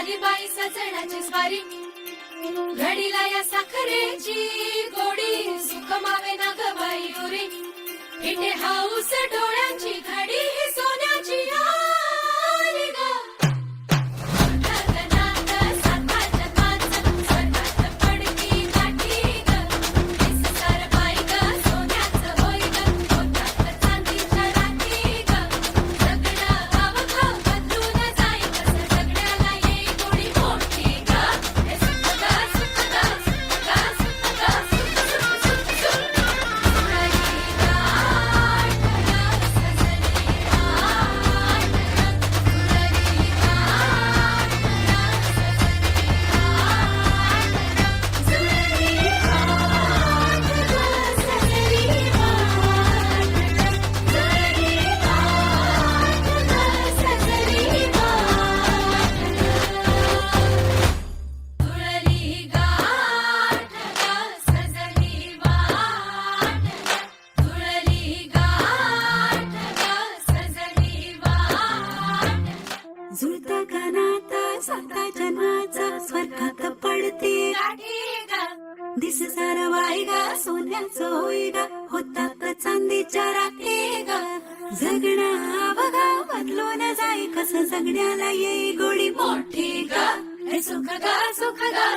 आली बाई सजण्याची स्वारी. घडीला या साखरेची गोडी सुख मावे ना ग बाई उरी. इथे हाऊस डोळ्यांची घडी जुळता कानाता साता जन्माचा स्वर्गात पडते. दिस सार गा सोन्याचं होई गा होतात चांदीच्या राखे गा. जगणं बघा न जाई कसं जगण्याला येई गोडी मोठी गा. सुख गा सुख गा